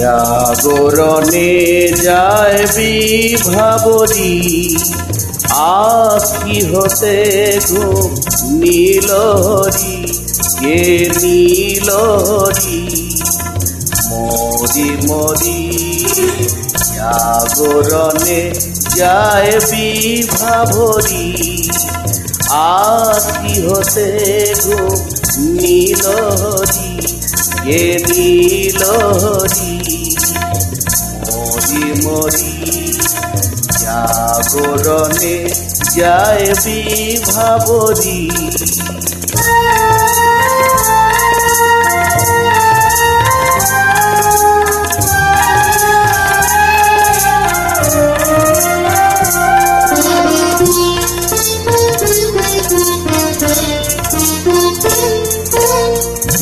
জাগরণে যায় বিভাবরী আজ কি হতে ঘুম নীলহরি, কে নীলহরি? মরি মরি, জাগরণে যায় বিভাবরী আজ কি হতে ঘুম নীলহরি কে নীলহরি মরি মরি জাগরণে যায় বিভাবরী।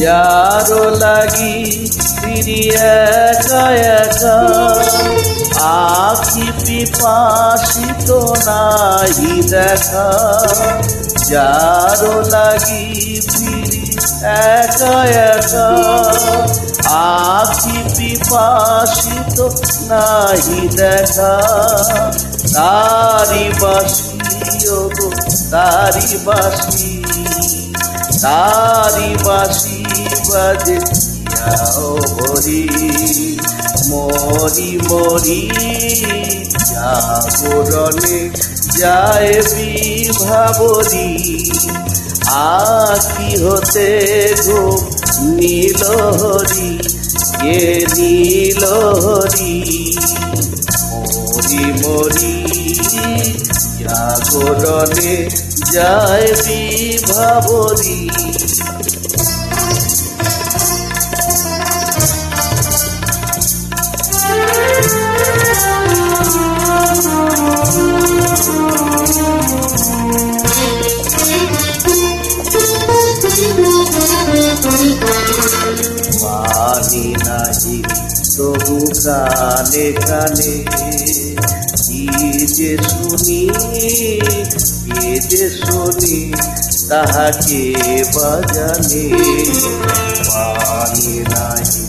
যারো লাগি ফিরি একা একা আখি পিপাসিত নাহি দেখা। যারো লাগি ফিরি আখি পিপাসিত নাহি দেখা। তারি বাসি তারি বাসি তারি বাসি। বাজে যাও হরি, মরি মরি, জাগরণে যায় বিভাবরী। আকি হতে গো নীলহরি কে নীলহরি মরি মরি, জাগরণে যায় বিভাবরী। পানি নাহি তবু কানে কানে কি যে শুনি যে শুনি, তাহাকে বাজানে পানি নাহি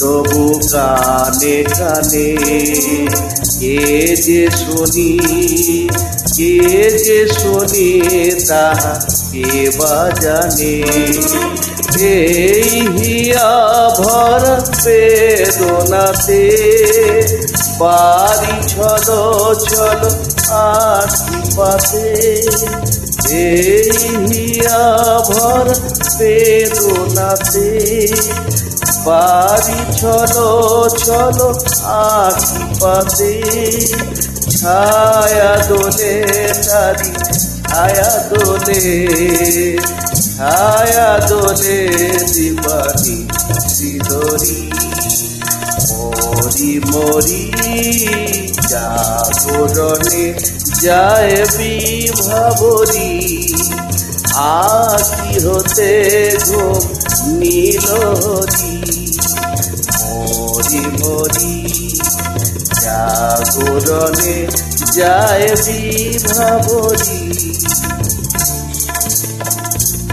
তবু কানে কানে। কে যে শুনি, কে যে শুনি, তাহাকে বাজানে হিয়া ভর বেদনাতে, বাড়ি ছল ছল আশি পাতে এই হিয়া ভর বেদনাতে। বাড়ি ছল ছল আশি পাতে ছায়া দোলে তারি ছায়া দোলে ছায়া দোলে দিবানি সিদরি। মরি মরি। জাগরণে যায় বিভাবরী আকি হতে ঘুম নীলহরি। মরি মরি জাগরণে যায় বিভাবরী